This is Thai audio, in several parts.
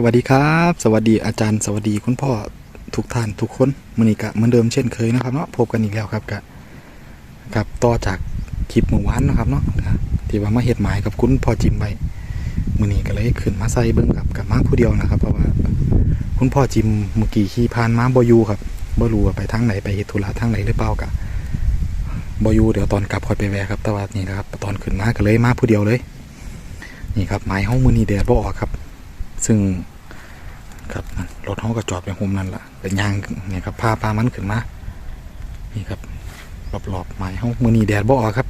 สวัสดีครับ สวัสดีอาจารย์สวัสดีคุณพ่อทุกท่านทุกคนมือนี้กะเหมือนเดิมเช่นเคยนะครับเนาะพบกันอีกแล้วครับกะกับต่อจากคลิปเมื่อวานนะครับเนาะที่ว่ามาเฮ็ดหมายกับคุณพ่อจิมไปมือนี้ก็เลยขึ้นมาใส่เบิ้งกับกับมาผู้เดียวนะครับ เพราะว่าคุณพ่อจิมเมื่อกี้ขี่ผ่านมาบอยูครับบ่รู้ว่าไปทางไหนไปเฮ็ดธุระทางไหนหรือเปล่ากะบอยูเดี๋ยวตอนกลับคอยไปแวะครับแต่ว่านี่นะครับ ตอนขึ้นมาก็เลยมาผู้เดียวเลย นี่ครับหมายห้องมือนี้แดดบ่ออกครับ ซึ่งครับรถเขาก็จอดไปโฮมนั่นแหละเป็นยางเนี่ยครับพาปลามันขึ้นมานี่ครับรอบๆไม้เขามือนีแดดบ่ออกครับ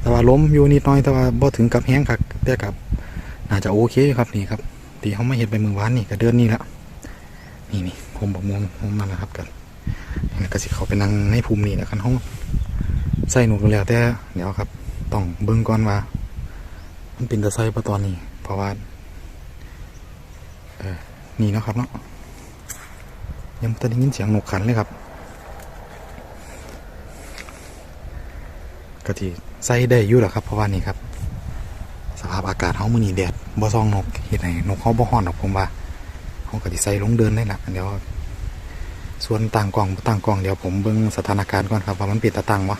แต่ว่าล้มอยู่นิดน้อยแต่ว่าบ่ถึงกับแห้งครับแต่กับน่าจะโอเคครับนี่ครับตีเขาไม่เห็นไปมือวานนี่ก็เดือนนี้แล้วนี่นี่ผมบอกมองมองนั่นแหละครับกันนี่ก็สิเขาไปนั่งในภูมินี่แหละคันเขาใส่หนุกแล้วแต่เดี๋ยวครับ ต้องเบิ่งก่อนว่า มันเป็นตะไซปะตอนนี้ เพราะว่า เออนี่นะครับเนาะยังไม่ได้ยินเสียงหนกขันเลยครับก็ที่ใส่ได้อยู่แหละครับเพราะว่านี่ครับ สภาพอากาศเฮามื้อนี้แดดบ่ซองนกเฮ็ดให้นกเฮาบ่ฮ้อนหรอกผมว่าเฮาก็สิใส่ลงเดินได้ล่ะเดี๋ยวส่วนต่างกล่องต่างกล่องเดี๋ยวผมเบิ่งสถานการณ์ก่อนครับว่ามันเป็นตะตังบ่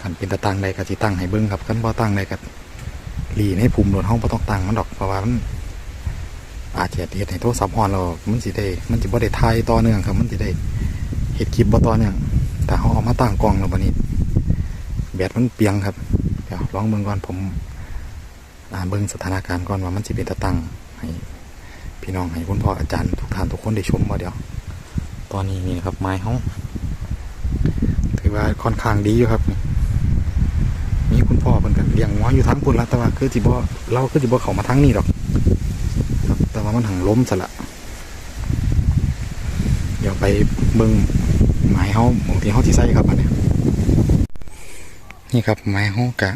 คันเป็นตะตังใดก็สิตั้งให้เบิ่งครับคันบ่ตั้งใดก็หลีในภูมิรถเฮาบ่ต้องตั้งมันดอกเพราะว่ามัน อาจจะเฮ็ดให้โทรศัพท์ฮอนแล้วมันสิได้ มันสิบ่ได้ถ่ายต่อเนื่องครับ มันสิได้เฮ็ดคลิปบ่ต่อเนื่องแต่เฮาเอามาตั้งกล้องแล้วบัดนี้ แบตมันเปียงครับ เดี๋ยวลองเบิ่งก่อนผมอ่าเบิ่งสถานการณ์ก่อนว่ามันสิเป็นตะตั้งให้พี่น้องให้คุณพ่ออาจารย์ทุกท่านทุกคนได้ชมบ่เดี๋ยว ตอนนี้นี่นะครับไม้เฮาถือว่าค่อนข้างดีอยู่ครับนี่มีคุณพ่อเพิ่นก็เลี้ยงงัวอยู่ทั้งพุ่นละแต่ว่าคือสิบ่เราคือสิบ่เข้ามาทางนี้ดอก มันหังล้มซะละเดี๋ยวไปเบิ่งไม้เฮาหมองที่เฮาที่ใส่ครับอันเนี้ยนี่ครับไม้เฮากะ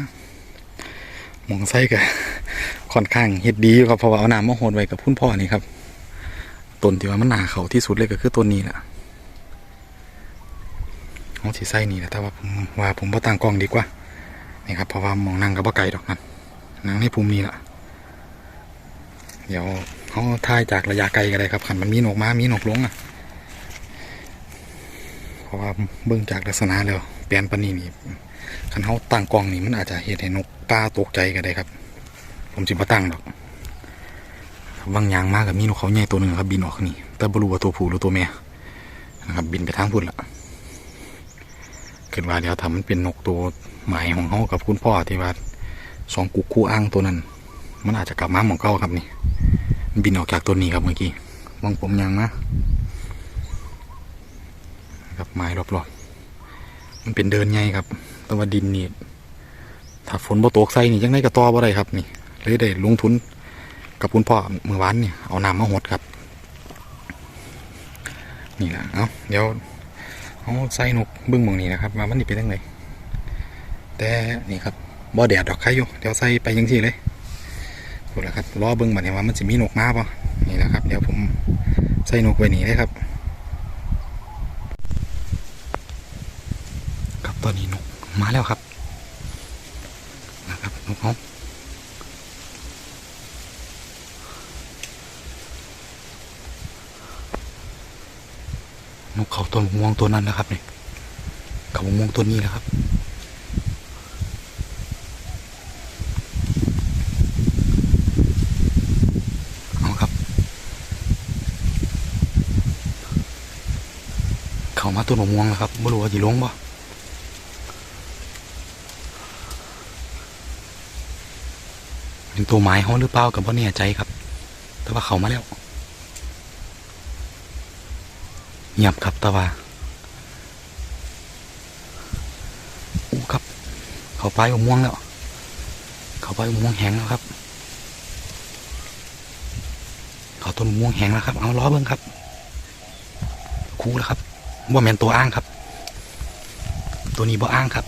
มองใส่กะค่อนข้างเฮ็ดดีอยู่ครับเพราะว่าเอาน้ำมาโหดไว้กับพุ่นพ่อนี่ครับต้นที่ว่ามันหนาเขาที่สุดเลยก็คือต้นนี้แหละเฮาสิใส่นี่แหละแต่ว่าผมว่าผมบ่ตั้งกล้องดีกว่านี่ครับเพราะว่ามองนั่งก็บ่ไกลดอกนั่นนั่งในภูมินี้ล่ะเดี๋ยว เขาถ่ายจากระยะไกลกันเลยครับขันมันมีนกมามีนกลงอะเพราะว่าเบื้องจากลักษณะแล้วแปลนปานปนีนี่ขันเขาตั้งกล้องนี่มันอาจจะเหตุให้นกกล้าตกใจกันได้ครับ ผมจิมาตั้งดอกบางอย่างมากกับมีนกเขาใหญ่ตัวหนึ่งครับ บินออกนี่แต่บรูว่าตัวผู้หรือตัวแม่นะครับ บินไปทางพุ่นละเกิดว่าเดี๋ยวทำมันเป็นนกตัวหมายของเขากับคุณพ่อที่ว่าสองกุกคู่อ้างตัวนั้น มันอาจจะกลับมาหมองเก้าครับนี่ บินออกจากตัวนี้ครับเมื่อกี้มองผมยังนะครับไม้รอบๆมันเป็นเดินไงครับ แตัวาดินนี่ถ้าฝนบ่ตกใส่นี่ยังไงก็ตอบ่ได้ครับ นี่เลยได้ลงทุนกับคุณพ่อเมื่อวานนี่เอาน้ำมาหดครับ นี่แหละเอาเดี๋ยวเอาใส่นกเบึ้งมองนี้นะครับมามันนี่เป็นยังไงแต่นี่ครับบ่แดดดอกใครอยู่เดี๋ยวใส่ไปยังที่เลย ดแล้วครับรอเบิ้งบัดนี้ว่ามันจะมีนกมาป่ะนี่แหละครับ เดี๋ยวผมใส่นกไว้นี่เลยครับ ครับตอนนี้นกมาแล้วครับนะครับนกเขานกเขาตัวม่วงตัวนั้นนะครับนี่เขาม่วงตัวนี้นะครับ เอาครับ เขามาตัวหนม่วงแล้วครับไม่รู้ว่าจะลงบ่เป็นตัวไม้เขาหรือเปล่ากับว่าแน่ใจครับ แต่ว่าเขามาแล้วเงียบครับต่ว่าอู้ครับ เขาไปอุโมงค์แล้ว เขาไปอุโมงค์แห้งแล้วครับ เขาต้นม่วงแห้งแล้วครับ เอาล้อเบิ้งครับ คูแล้วครับ ว่าแมนตัวอ้างครับ ตัวนี้บ่อ้างครับ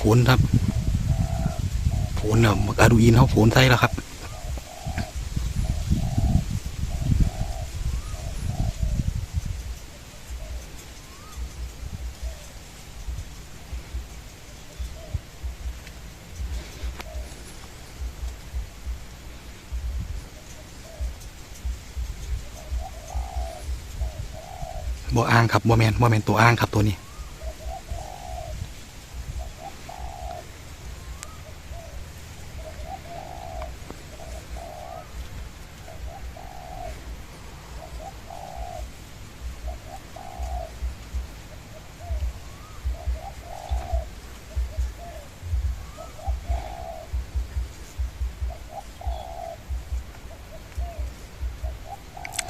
ผลครับผลเนี่ยอาดูอินเขาผลใส่แล้วครับ บ่อ้างครับบ่แมนบ่แมนตัวอ้างครับตัวนี้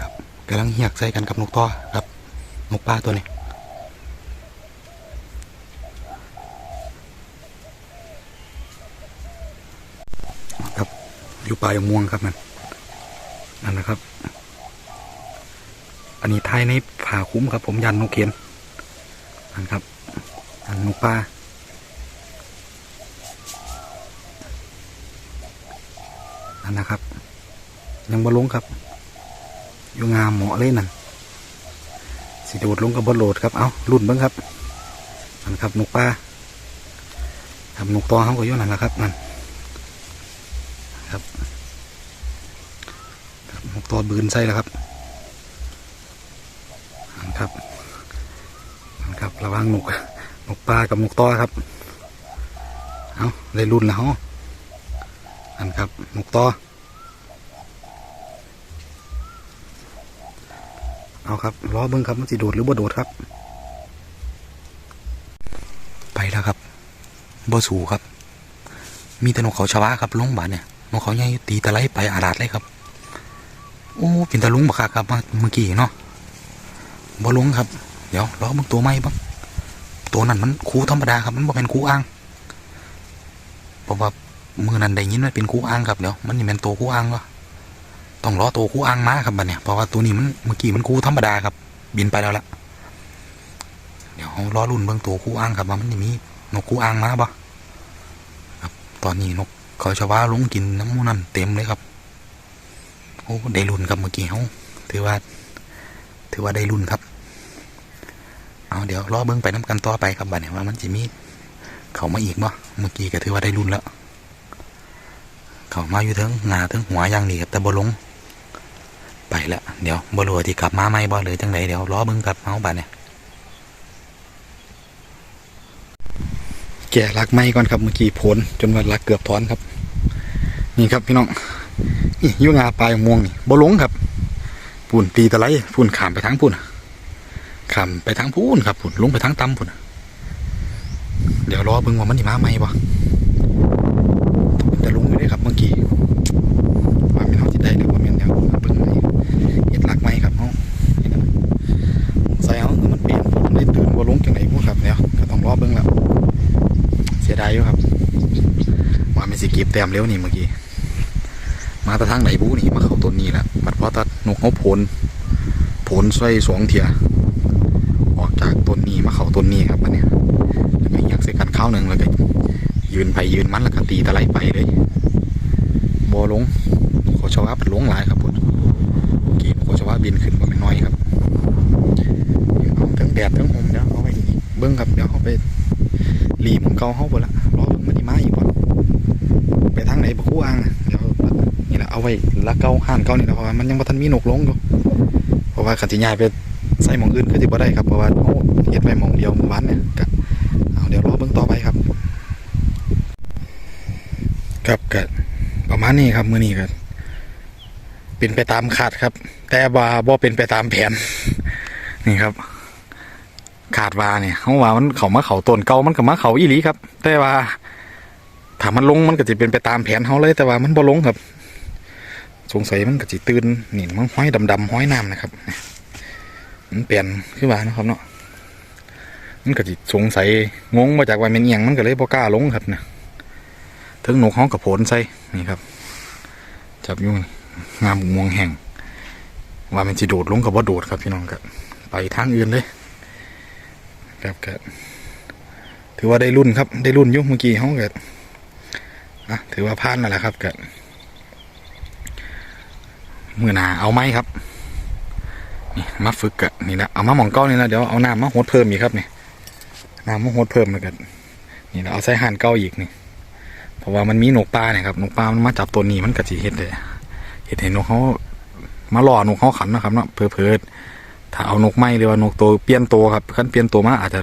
ครับกำลังเหียกใส่กันกับนกต่อครับ นกปลาตัวนี้ครับ อยู่ปลายม่วงครับมันนั่นนะครับ อันนี้ท้ายในผ่าคุ้มครับ ผมยันนกเขียนนั่นครับอันนกปลานั่นนะครับ ยังบ่ลงครับ อยู่งามเหมาะเลยนั่น สิโดดลงกับบนโหลดครับ เอารุ่นเบิ้งครับนั่นครับนกปลาครับนกตอเขาก็ยู่นั่นแหละครับนั่นครับนกตอบืนใส่แล้วครับนั่นครับนั่นครับ ระวังนกนกปลากับนกตอครับ เอาได้รุ่นแล้วเขาอันครับนกตอ เอาครับล้อเบิ้งครับมันสิโดดหรือบ่โดดครับ ไปแล้วครับบ่สูครับ มีแต่นกเขาชวาครับลงบานเนี่ยนกเขาใหญ่ตีตะไลไปอาดาดเลยครับ โอ้เป็นตะลุงบักคักครับเมื่อกี้เนาะบ่ลงครับ เดี๋ยวล้อเบิ้งตัวใหม่บ้างตัวนั้นมันคูธรรมดาครับ มันบ่เป็นคูอ่างเพราะว่ามือนั้นได้ยินว่าเป็นคูอ่างครับเดี๋ยวมันนี่เป็นตัวคูอ่างวะ ต้องรอตัวคู่อ้างมาครับบัดเนี่ยเพราะว่าตัวนี้มันเมื่อกี้มันคู่ธรรมดาครับ บินไปแล้วละเดี๋ยวรอรุ่นเบื้องตัวคู่อ้างครับว่ามันจะมีนกคู่อ้างมาบ่ครับตอนนี้นกเขาชาวาลงกินน้ำมูนั่นเต็มเลยครับโอ้ได้รุ่นครับเมื่อกี้เขาถือว่า ถือว่าได้รุ่นครับเอาเดี๋ยวรอเบื้องไปน้ำกันต่อไปครับบัดเนี่ยว่ามันจะมีเขามาอีกบ่เมื่อกี้ก็ถือว่าได้รุ่นแล้วเขามาอยู่ทั้งหนาทั้งหัวอย่างนี้ครับแต่บ่ลง ไปละเดี๋ยวบรู้ว่าที่กลับมาไหมบ่หรือจังไดเดี๋ยวรอเบิ่งกับเฮาบัดเนี่ยแก่ลักไม้ก่อนครับเมื่อกี้ผลจนว่าลักเกือบถอนครับ นี่ครับพี่น้องนี่ยู่งาปลายม่วงนี่บ่ลงครับปุ่นตีตะไลปุ่นขามไปทางปุ่นขามไปทางพูนครับปุ่นลงไปทางต่ำปุ่นเดี๋ยวรอเบิ่งว่ามันสิมาไหมบ่แต่ลงอยู่ได้ครับเมื่อกี้ แต้มเร็วนี่เมื่อกี้ มาแตะทางไหนบูนี่มาเข้าต้นนี้แล้วบัดพอตัดนกเขาผลผลใส่สองเถียออกจากต้นนี้มาเข้าต้นนี้ครับมันเนี่ยแล้วก็อยากใส่กันข้าวหนึ่งแล้วก็ยืนไปยืนมันแล้วก็ตีตะไลไปเลยบอลงขาชาวบ้านลงหลายครับผมกีนโคชว่าบินขึ้นมาเป็นน้อยครับเอาทั้งแดดทั้งลมเดี๋ยวเอาไปเบิ้งครับเดี๋ยวเขาไปรีมของเกาเขาไปละรอเบิ้งมันดีมาอีกบ่ ไปทางไหนบ่คู่อ่างนะเดี๋ยวนี่แหละเอาไว้ละเก่าห่านเก่านี่แหละเพราะว่ามันยังบ่ทันมีนกลงอยู่เพราะว่าขันสิยายไปใส่หมองอื่นก็สิบ่ได้ครับเพราะว่าโอ้เฮ็ดไว้หมองเดียวเมื่อวานเนี่ยก็เอาเดี๋ยวรอเบิ้งต่อไปครับครับก็ประมาณนี้ครับมื้อนี้ก็เป็นไปตามคาดครับ แต่ว่าบ่เป็นไปตามแผนนี่ครับขาดว่าเนี่ยเขาว่ามันเขามาเขาต้นเก่ามันก็มาเขาอีหลีครับ แต่ว่า ถ้ามันลงมันก็จะเป็นไปตามแผนเขาเลยแต่ว่ามันบ่ลงครับ สงสัยมันก็จะตื่นนี่มันห้อยดำๆห้อยน้ำนะครับมันเปลี่ยนขึ้นมานะครับเนาะมันก็จะสงสัยงงมาจากว่าเป็นเอียงมันก็เลยบ่กล้าลงครับเนี่ยถึงนกห้องกับโผนใส่นี่ครับ จับอยุ่งงามม่วงแห้งว่ามันจะโดดลงกับว่าโดดครับพี่น้องครับไปทางอื่นเลยครับก็ถือว่าได้รุ่นครับ ได้รุ่นยุ่เมื่อกี้เขาเกิด อะถือว่าผ่านแล้วครับเกิดมือหนาเอาไหมครับ นี่มาฝึกกะนี่นะเอามาหมองก้านี่นะเดี๋ยวเอาน้ำมาหดเพิ่มอีกครับนี่น้ำมาหดเพิ่มแล้วกันนี่นะเอาใส่ห่นเก้าอีกนี่เพราะว่ามันมีหนกปลาเนี่ยครับหนกปลามันมาจับตัวนี้มันกระจีเฮ็ดเลยเห็นเห็นนกเขามาหล่อนกเขาขันนะครับเนาะเพอเพอถ้าเอานกไม้หรือว่านกตัวเปลี่ยนตัวครับขั้นเปลี่ยนตัวมาอาจจะ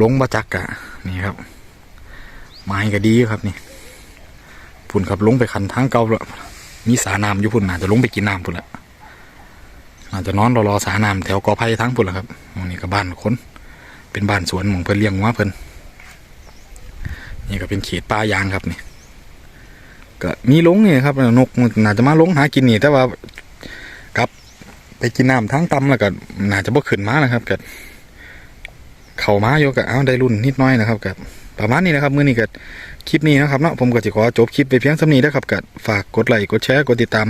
ลงมาจักกะนี่ครับไม้ก็ดีครับนี่ พุ่นครับลงไปคันทางเก่าแล้วมีสาน้ำอยู่พุ่นอาจจะลงไปกินน้ำพุ่นละอาจจะนอนรอรอสาน้ำแถวกอไผ่ทั้งพุ่นละครับมองนี้ก็บ้านคนเป็นบ้านสวนหมองเพิ่นเลี้ยงวัวเพิ่นนี่ก็เป็นเขตป่ายางครับนี่ก็มีลงนี่ครับนกน่าจะมาลงหากินนี่แต่ว่ากับไปกินน้ำทั้งตำแล้วก็น่าจะบ่ขึ้นมานะครับก็เข้ามาโยกับเอาได้รุ่นนิดน้อยนะครับกับ ประมาณนี้นะครับมื้อนี้ก็คลิปนี้นะครับเนาะผมก็จะขอจบคลิปไปเพียงสำนี้นะครับก็ฝากกดไลค์กดแชร์กดติดตาม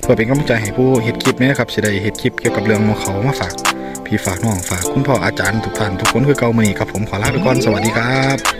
เพื่อเป็นกำลังใจให้ผู้เห็ดคลิปนี้นะครับสิได้เห็ดคลิปเกี่ยวกับเรื่องของเขามาฝากพี่ฝากน้องฝากคุณพ่ออาจารย์ทุกท่านทุกคนคือเก่ามือนี้ครับผมขอลาไปก่อนสวัสดีครับ